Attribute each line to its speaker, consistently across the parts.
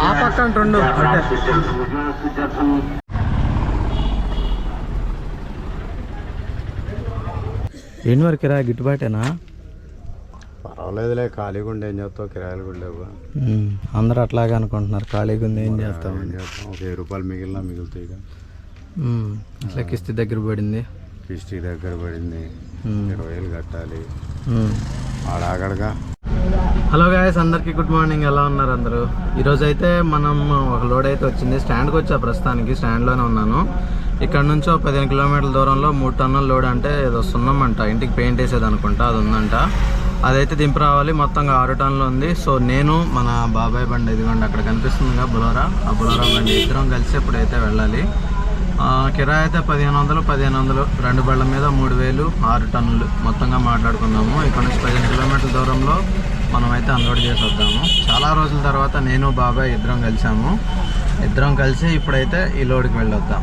Speaker 1: ఆ పక్కన రెండు అంటే ఏంటి మరి కిరా గిట్టుబాటేనా?
Speaker 2: పర్వాలేదులే ఖాళీగా ఉండి ఏం చేస్తావు? కిరాయిలు కూడా లేవు.
Speaker 1: అందరూ అట్లాగే అనుకుంటున్నారు. ఖాళీగా ఉంది ఏం చేస్తాం
Speaker 2: ఏం చేస్తాం? ఒక వెయ్యి రూపాయలు మిగిలిన మిగులుతాయి
Speaker 1: అట్లా కిస్తీ దగ్గర పడింది.
Speaker 2: కిష్టి దగ్గర పడింది. ఇరవై వేలు కట్టాలి.
Speaker 1: ఉమ్.
Speaker 2: ఆడాగడగా.
Speaker 1: హలో గాయస్ అందరికీ గుడ్ మార్నింగ్. ఎలా ఉన్నారు అందరూ? ఈరోజు అయితే మనం ఒక లోడ్ అయితే వచ్చింది. స్టాండ్కి వచ్చా ప్రస్తుతానికి స్టాండ్లోనే ఉన్నాను. ఇక్కడ నుంచి ఒక పదిహేను కిలోమీటర్ల దూరంలో మూడు టన్నుల లోడ్ అంటే ఏదో సున్నమంట. అంట ఇంటికి పెయింట్ వేసేది అనుకుంటా అది ఉందంట. అదైతే దింపి రావాలి. మొత్తంగా ఆరు టన్నులు ఉంది. సో నేను మన బాబాయ్ బండి ఇదిగోండి అక్కడ కనిపిస్తుందిగా బులోరా. ఆ బులోరా బండి ఇద్దరం కలిసి ఇప్పుడైతే వెళ్ళాలి. కిరాయి అయితే పదిహేను వందలు పదిహేను వందలు. రెండు బళ్ళ మీద మూడు వేలు ఆరు టన్నులు. మొత్తంగా మాట్లాడుకున్నాము ఇక్కడ నుంచి పదిహేను కిలోమీటర్ల దూరంలో మనమైతే అన్లోడ్ చేసి వద్దాము చాలా రోజుల తర్వాత నేను బాబాయ్ ఇద్దరం కలిసాము. ఇద్దరం కలిసి ఇప్పుడైతే ఈ లోడ్కి వెళ్ళొద్దాం.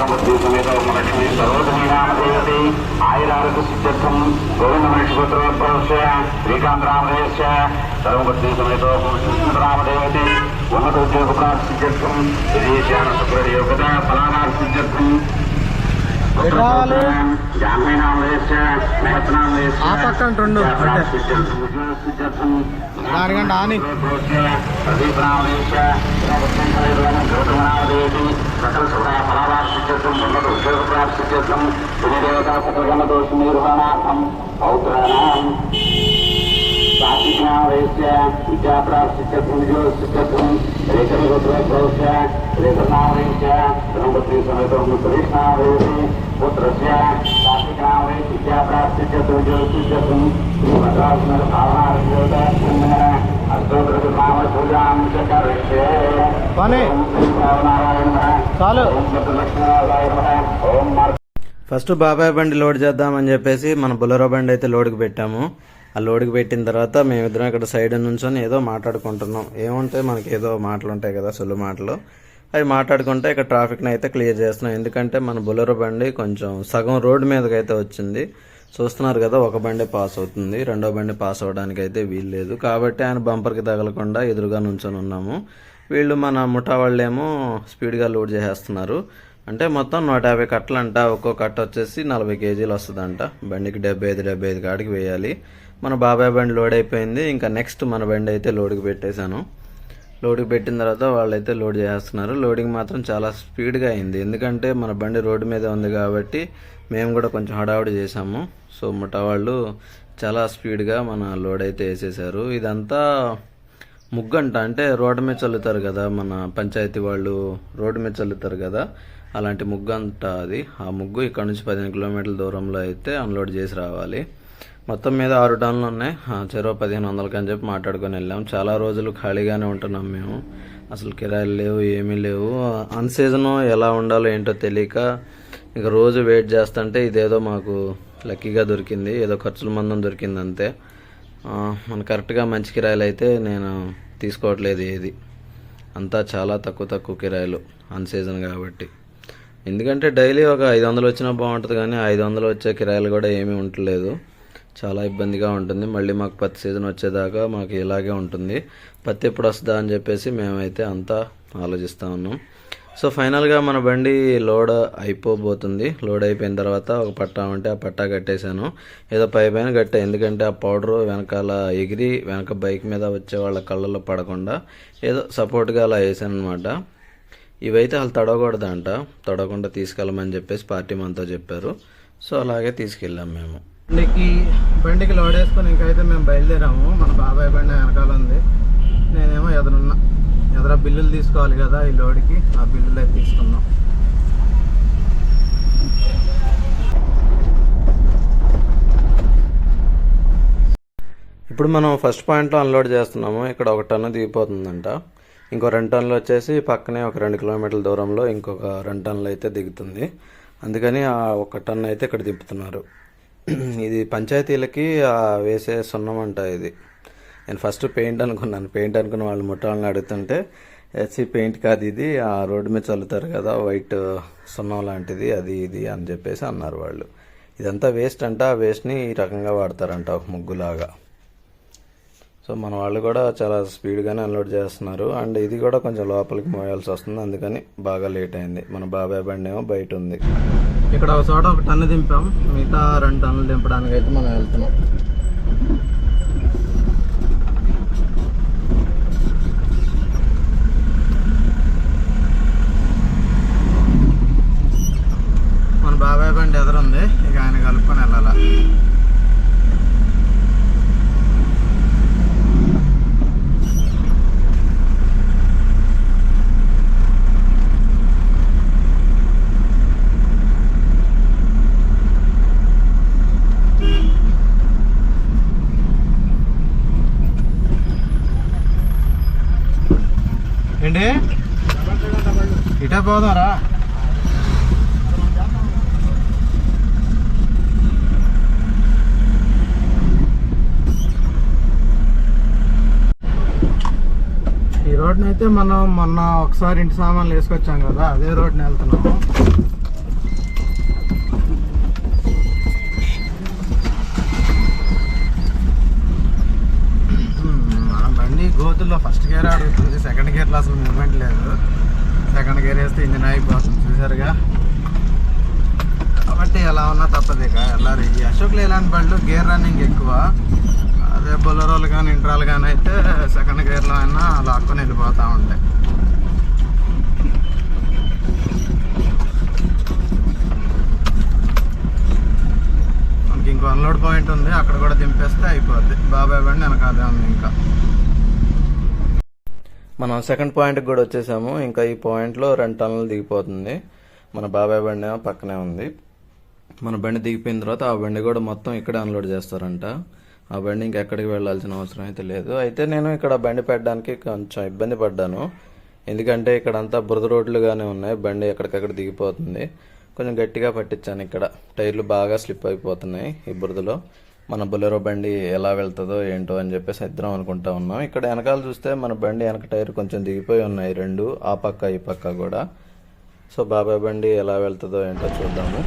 Speaker 3: పరమద్ది సమేత లక్ష్మీ సర్వధమీ ఆయురారోగ్య సిద్ధ్యర్థం ఓం నమ శివద్రవ సమేత ఉన్నత ఉద్యోగ ప్రాప్తి సిద్ధ్యర్థం విదేశాన శుక్ర యోగత ఫలానా సిద్ధ్యర్థం జాహ్నవి నామదేశ్య మెహత్ నామదేశ్య
Speaker 1: ఆ పక్కన రెండు అంటే దానికంటే ఆని.
Speaker 3: పుత్రస్య కార్తీకావే విద్యాప్రాప్తిత్యం
Speaker 1: చాలు ఫస్ట్ బాబాయ్ బండి లోడ్ చేద్దామని చెప్పేసి మన బులరో బండి అయితే లోడ్కి పెట్టాము. ఆ లోడ్కి పెట్టిన తర్వాత మేమిద్దరం ఇక్కడ సైడ్ నుంచొని ఏదో మాట్లాడుకుంటున్నాం. ఏముంటాయి? మనకి ఏదో మాటలు ఉంటాయి కదా సులు మాటలు. అవి మాట్లాడుకుంటే ఇక్కడ ట్రాఫిక్ని అయితే క్లియర్ చేస్తున్నాం ఎందుకంటే మన బులరో బండి కొంచెం సగం రోడ్డు మీదకి అయితే వచ్చింది. చూస్తున్నారు కదా ఒక బండి పాస్ అవుతుంది. రెండో బండి పాస్ అవ్వడానికి అయితే వీలు లేదు. కాబట్టి ఆయన బంపర్కి తగలకుండా ఎదురుగా నుంచొని ఉన్నాము. వీళ్ళు మన ముఠా వాళ్ళేమో స్పీడ్గా లోడ్ చేసేస్తున్నారు. అంటే మొత్తం నూట యాభై కట్టలు అంట ఒక్కో కట్ట వచ్చేసి నలభై కేజీలు వస్తుందంట. బండికి డెబ్బై ఐదు డెబ్బై ఐదు కాడికి వేయాలి. మన బాబాయ్ బండి లోడ్ అయిపోయింది. ఇంకా నెక్స్ట్ మన బండి అయితే లోడ్కి పెట్టేశాను. లోడ్కి పెట్టిన తర్వాత వాళ్ళైతే లోడ్ చేస్తున్నారు. లోడింగ్ మాత్రం చాలా స్పీడ్గా అయింది. ఎందుకంటే మన బండి రోడ్డు మీద ఉంది కాబట్టి మేము కూడా కొంచెం హడావుడి చేసాము సో ముఠా వాళ్ళు చాలా స్పీడ్గా మన లోడ్ అయితే వేసేసారు. ఇదంతా ముగ్గు అంట అంటే రోడ్డు మీద చల్లుతారు కదా మన పంచాయతీ వాళ్ళు రోడ్డు మీద చల్లుతారు కదా. అలాంటి ముగ్గు అంట అది. ఆ ముగ్గు ఇక్కడ నుంచి పదిహేను కిలోమీటర్ల దూరంలో అయితే అన్లోడ్ చేసి రావాలి. మొత్తం మీద ఆరు టన్నులు ఉన్నాయి. ఆ, చెరో పదిహేను వందలకి అని చెప్పి మాట్లాడుకొని వెళ్ళాం. చాలా రోజులు ఖాళీగానే ఉంటున్నాం మేము. అసలు కిరాయిలు లేవు ఏమీ లేవు. అన్ సీజన్ ఎలా ఉండాలో ఏంటో తెలియక ఇక రోజు వెయిట్ చేస్తుంటే ఇదేదో మాకు లక్కీగా దొరికింది. ఏదో ఖర్చుల మందం దొరికింది అంతే. మన కరెక్ట్గా మంచి కిరాయిలు అయితే నేను తీసుకోవట్లేదు ఏది. అంతా చాలా తక్కువ తక్కువ కిరాయిలు అన్ సీజన్ కాబట్టి. ఎందుకంటే డైలీ ఒక ఐదు వందలు వచ్చినా బాగుంటుంది కానీ ఐదు వందలు వచ్చే కిరాయిలు కూడా ఏమీ ఉండలేదు చాలా ఇబ్బందిగా ఉంటుంది. మళ్ళీ మాకు పత్తి సీజన్ వచ్చేదాకా మాకు ఇలాగే ఉంటుంది. పత్తి ఎప్పుడు వస్తుందా అని చెప్పేసి మేమైతే అంతా ఆలోచిస్తూ ఉన్నాం. సో ఫైనల్గా మన బండి లోడ్ అయిపోబోతుంది. లోడ్ అయిపోయిన తర్వాత ఒక పట్టా ఉంటే ఆ పట్టా కట్టేశాను. ఏదో పై పైన కట్టా. ఎందుకంటే ఆ పౌడర్ వెనకాల ఎగిరి వెనక బైక్ మీద వచ్చే వాళ్ళ కళ్ళల్లో పడకుండా ఏదో సపోర్ట్గా అలా వేసాను అనమాట ఇవైతే వాళ్ళు తడవకూడదంట. తడవకుండా తీసుకెళ్ళమని చెప్పేసి పార్టీ మనతో చెప్పారు. సో అలాగే తీసుకెళ్ళాం మేము.
Speaker 2: బండికి బండికి లోడ్ వేసుకొని ఇంకైతే మేము బయలుదేరాము. మన బాబాయ్ బండి వెనకాల ఉంది. నేనేమో ఎదురున్నా ఎదుర బిల్లులు తీసుకోవాలి కదా ఈ లోడ్కి. ఆ బిల్లులు అయితే తీసుకున్నాం
Speaker 1: ఇప్పుడు మనం ఫస్ట్ పాయింట్లో అన్లోడ్ చేస్తున్నాము. ఇక్కడ ఒక టన్ను దిగిపోతుందంట. ఇంకో రెండు టన్నులు వచ్చేసి పక్కనే ఒక రెండు కిలోమీటర్ల దూరంలో ఇంకొక రెండు టన్నులు అయితే దిగుతుంది. అందుకని ఆ ఒక టన్ను అయితే ఇక్కడ దింపుతున్నారు. ఇది పంచాయతీలకి వేసే సున్నం అంట ఇది. నేను ఫస్ట్ పెయింట్ అనుకున్నాను. పెయింట్ అనుకున్న వాళ్ళు ముట్టాలని అడుగుతుంటే ఎస్సీ పెయింట్ కాదు ఇది ఆ రోడ్డు మీద చల్లుతారు కదా వైట్ సున్నం లాంటిది అది ఇది అని చెప్పేసి అన్నారు వాళ్ళు. ఇదంతా వేస్ట్ అంట. ఆ వేస్ట్ని ఈ రకంగా వాడతారంట ఒక ముగ్గులాగా. సో మన వాళ్ళు కూడా చాలా స్పీడ్గానే అన్లోడ్ చేస్తున్నారు. అండ్ ఇది కూడా కొంచెం లోపలికి మోయాల్సి వస్తుంది. అందుకని బాగా లేట్ అయింది. మన బాబాయ్ బండి ఏమో బయట ఉంది.
Speaker 2: ఇక్కడ ఒక చోట ఒక టన్ను దింపాం. మిగతా రెండు టన్నులు దింపడానికి అయితే మనం వెళ్తున్నాం మన బాబాయ్ బండి ఎదురుంది ఇక ఆయన కలుపుకొని వెళ్ళాలా ఏంటి ఇటే పోదారా ఈ రోడ్ని అయితే మనం మొన్న ఒకసారి ఇంటి సామాన్లు వేసుకొచ్చాం కదా అదే రోడ్ని వెళ్తున్నాము. మన బండి గోతుల్లో ఫస్ట్ గేర్ ఆడుతుంది సెకండ్ గేర్లో అసలు మూమెంట్ లేదు. సెకండ్ గేర్ వేస్తే ఇంజిన్ అయిపోతుంది చూసారుగా? కాబట్టి ఎలా ఉన్నా తప్పదు ఇక వెళ్ళాలి ఈ అశోక్లో ఇలాంటి బళ్ళు గేర్ రన్నింగ్ ఎక్కువ. కానీ ఇంట్రాలు కానీ అయితే సెకండ్ గేర్లో అయినా లాక్కొని వెళ్ళిపోతూ ఉంటాయి మనకి ఇంకో అన్లోడ్ పాయింట్ ఉంది అక్కడ కూడా దింపేస్తే అయిపోద్ది. బాబాయ్ బండి వెనకాలే ఉంది ఇంకా.
Speaker 1: మనం సెకండ్ పాయింట్కి కూడా వచ్చేసాము. ఇంకా ఈ పాయింట్లో రెండు టన్నులు దిగిపోతుంది. మన బాబాయ్ బండి ఏమో పక్కనే ఉంది. మన బండి దిగిపోయిన తర్వాత ఆ బండి కూడా మొత్తం ఇక్కడే అన్లోడ్ చేస్తారంట. ఆ బండి ఇంకెక్కడికి వెళ్ళాల్సిన అవసరం అయితే లేదు. అయితే నేను ఇక్కడ బండి పెట్టడానికి కొంచెం ఇబ్బంది పడ్డాను. ఎందుకంటే ఇక్కడ అంతా బురద రోడ్లుగానే ఉన్నాయి. బండి ఎక్కడికక్కడ దిగిపోతుంది. కొంచెం గట్టిగా పట్టించాను ఇక్కడ. టైర్లు బాగా స్లిప్ అయిపోతున్నాయి ఈ బురదలో. మన బొలెరో బండి ఎలా వెళ్తుందో ఏంటో అని చెప్పేసి ఇద్దరం అనుకుంటా ఉన్నాం. ఇక్కడ వెనకాల చూస్తే మన బండి వెనక టైర్ కొంచెం దిగిపోయి ఉన్నాయి. రెండు ఆ పక్క ఈ పక్క కూడా. సో బాబాయ్ బండి ఎలా వెళ్తుందో ఏంటో చూద్దాము.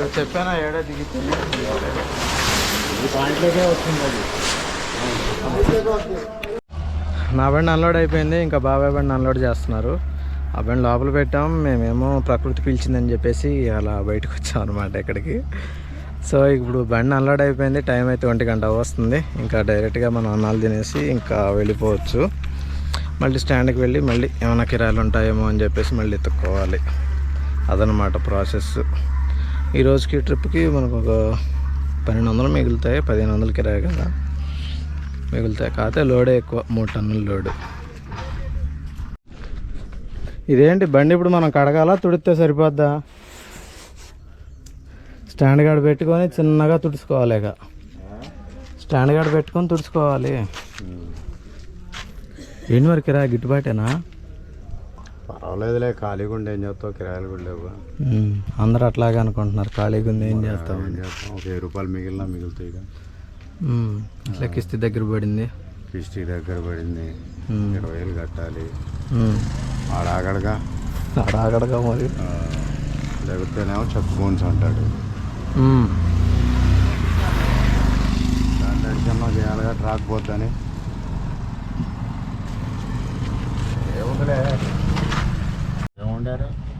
Speaker 2: ఇంకా చెప్పానా ఏడా దిగితే? నా బండి అన్లోడ్ అయిపోయింది ఇంకా బాబాయ్ బండి అన్లోడ్ చేస్తున్నారు. ఆ బండి లోపల పెట్టాం మేమేమో ప్రకృతి పిలిచిందని చెప్పేసి అలా బయటకు వచ్చాం అనమాట ఇక్కడికి.
Speaker 1: సో ఇప్పుడు బండి అన్లోడ్ అయిపోయింది టైం అయితే ఒంటి గంట వస్తుంది ఇంకా డైరెక్ట్గా మనం అన్నాలు తినేసి ఇంకా వెళ్ళిపోవచ్చు. మళ్ళీ స్టాండ్కి వెళ్ళి మళ్ళీ ఏమైనా కిరాయిలు ఉంటాయేమో అని చెప్పేసి మళ్ళీ ఎత్తుక్కోవాలి. అదనమాట ప్రాసెస్. ఈ రోజుకి ట్రిప్కి మనకు ఒక పన్నెండు వందలు మిగులుతాయి పదిహేను వందలు కిరాయి కదా. మిగులుతాయి. కాకపోతే లోడే ఎక్కువ మూడు టన్నుల లోడు. ఇదేంటి బండి ఇప్పుడు మనం కడగాల తుడితే సరిపోద్దా? స్టాండ్ గార్డ్ పెట్టుకొని చిన్నగా తుడుచుకోవాలి ఇక. స్టాండ్ గార్డ్ పెట్టుకొని తుడుచుకోవాలి. ఏంటి మరి కిరా గిట్టుబాటేనా?
Speaker 2: పర్వాలేదులే ఖాళీగా ఉండి ఏం చేస్తావు? కిరాయిలు కూడా లేవు.
Speaker 1: అందరూ అట్లాగే అనుకుంటున్నారు ఖాళీగా ఉంది ఏం చేస్తాం
Speaker 2: ఏం చేస్తాం? ఒక వెయ్యి రూపాయలు మిగిలిన మిగులుతాయి ఇక
Speaker 1: ఉమ్, అట్లా కిస్తీ దగ్గర పడింది.
Speaker 2: కిస్టీ దగ్గర పడింది.
Speaker 1: ఉమ్,
Speaker 2: ఇరవై వేలు కట్టాలి.
Speaker 1: ఉమ్.
Speaker 2: ఆడాగడగా?
Speaker 1: అడాగడగా మరి.
Speaker 2: లేకపోతేనేమో చెక్ బౌన్స్ అంటాడు.
Speaker 1: ఉమ్,
Speaker 2: దాని అడిచమ్మా చేయాలిగా ట్రాక్ పోద్దని ఏముందిలే internet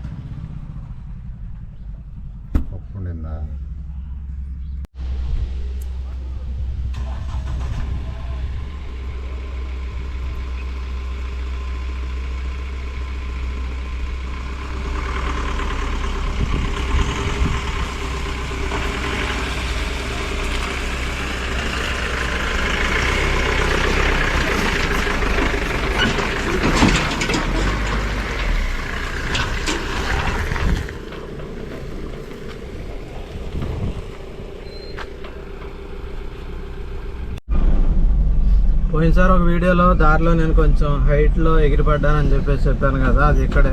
Speaker 1: పోయినసారి ఒక వీడియోలో దారిలో నేను కొంచెం హైట్లో ఎగిరిపడ్డానని చెప్పేసి చెప్పాను కదా అది ఇక్కడే.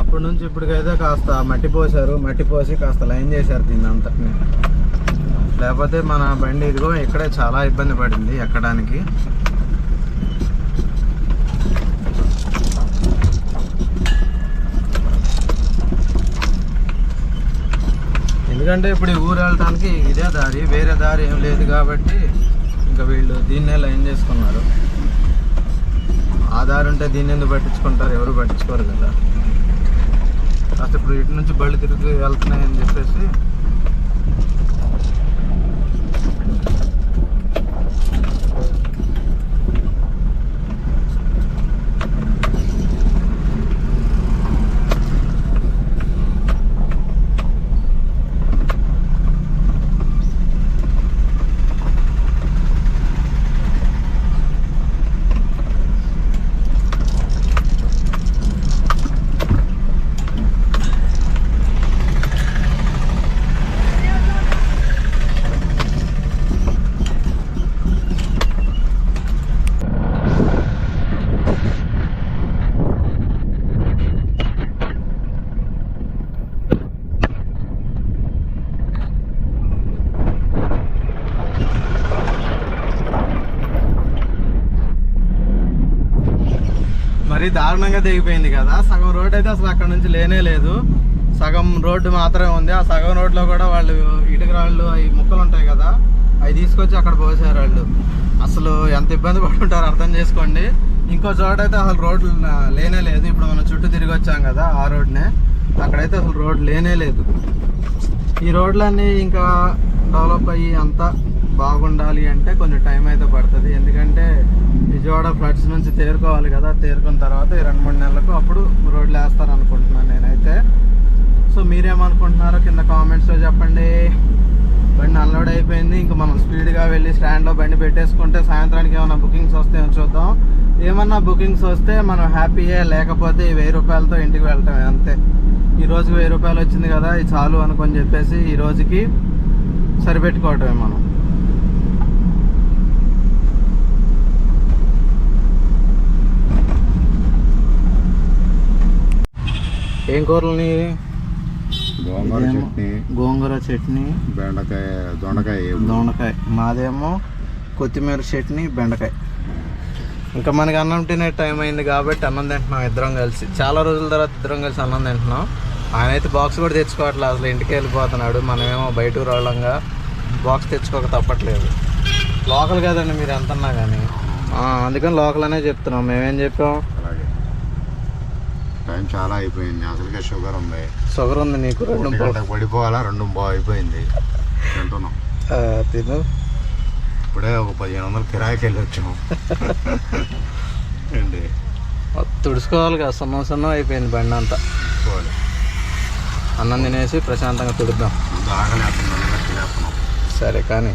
Speaker 1: అప్పటి నుంచి ఇప్పటికైతే కాస్త మట్టి పోసారు మట్టి పోసి కాస్త లైన్ చేశారు దీన్ని అంతటిని. లేకపోతే మన బండి ఇదిగో ఇక్కడే చాలా ఇబ్బంది పడింది ఎక్కడానికి. ఎందుకంటే ఇప్పుడు ఈ ఊరు వెళ్ళటానికి ఇదే దారి వేరే దారి ఏం లేదు కాబట్టి ఇంకా వీళ్ళు దీన్నే లైన్ చేసుకున్నారు. ఆధార్ ఉంటే దీన్ని ఎందుకు పట్టించుకుంటారు? ఎవరు పట్టించుకోరు కదా. కాస్త ఇప్పుడు ఇటు నుంచి బళ్ళు తిరిగి వెళ్తున్నాయని చెప్పేసి మరీ దారుణంగా దిగిపోయింది కదా. సగం రోడ్ అయితే అసలు అక్కడ నుంచి లేనే లేదు. సగం రోడ్డు మాత్రమే ఉంది. ఆ సగం రోడ్లో కూడా వాళ్ళు ఇటుక రాళ్ళు అవి ముక్కలు ఉంటాయి కదా అవి తీసుకొచ్చి అక్కడ పోసారు వాళ్ళు. అసలు ఎంత ఇబ్బంది పడుంటారు అర్థం చేసుకోండి. ఇంకో చోట అయితే అసలు రోడ్లు లేనే లేదు. ఇప్పుడు మనం చుట్టూ తిరిగి వచ్చాం కదా ఆ రోడ్నే. అక్కడైతే అసలు రోడ్ లేనే లేదు. ఈ రోడ్లన్నీ ఇంకా డెవలప్ అయ్యి అంతా బాగుండాలి అంటే కొంచెం టైం అయితే పడుతుంది. ఎందుకంటే విజయవాడ ఫ్లడ్స్ నుంచి తేరుకోవాలి కదా. తేరుకున్న తర్వాత ఈ రెండు మూడు నెలలకు అప్పుడు రోడ్లు వేస్తారు అనుకుంటున్నాను నేనైతే. సో మీరేమనుకుంటున్నారో కింద కామెంట్స్లో చెప్పండి. బండి అన్లోడ్ అయిపోయింది. ఇంకా మనం స్పీడ్గా వెళ్ళి స్టాండ్లో బండి పెట్టేసుకుంటే సాయంత్రానికి ఏమైనా బుకింగ్స్ వస్తాయో చూద్దాం. ఏమన్నా బుకింగ్స్ వస్తే మనం హ్యాపీయే లేకపోతే ఈ వెయ్యి రూపాయలతో ఇంటికి వెళ్ళటమే అంతే. ఈ రోజుకి వెయ్యి రూపాయలు వచ్చింది కదా ఇది చాలు అనుకొని చెప్పేసి ఈ రోజుకి సరిపెట్టుకోవటమే మనం. ఏం కూరలని
Speaker 2: గోంగూర చట్నీ.
Speaker 1: గోంగూర చట్నీ.
Speaker 2: బెండకాయ దొండకాయ.
Speaker 1: దోండకాయ. మాదేమో కొత్తిమీర చట్నీ బెండకాయ. ఇంకా మనకి అన్నం తినే టైం అయింది కాబట్టి అన్నం తింటున్నాం ఇద్దరం కలిసి. చాలా రోజుల తర్వాత ఇద్దరం కలిసి అన్నం తింటున్నాం. ఆయన అయితే బాక్స్ కూడా తెచ్చుకోవట్లేదు. అసలు ఇంటికి వెళ్ళిపోతున్నాడు. మనమేమో బయట ఊరు వాళ్ళంగా బాక్స్ తెచ్చుకోక తప్పట్లేదు. లోకల్ కదండి మీరు ఎంతన్నా కానీ. అందుకని లోకల్ అనే చెప్తున్నాం. మేమేం చెప్పాం?
Speaker 2: టైం చాలా అయిపోయింది. అసలుకే షుగర్ ఉంది.
Speaker 1: షుగర్ ఉంది నీకు రెండు
Speaker 2: పడిపోవాలా? రెండు బాగా అయిపోయింది. తింటున్నాం.
Speaker 1: తిను.
Speaker 2: ఇప్పుడే ఒక పదిహేను వందలు కిరాయికి వెళ్ళి వచ్చాము ఏంటి?
Speaker 1: తుడుచుకోవాలి కదా సున్నం సున్నం అయిపోయింది బండి అంతా. అన్నం తినేసి ప్రశాంతంగా తుడుద్దాం. సరే కానీ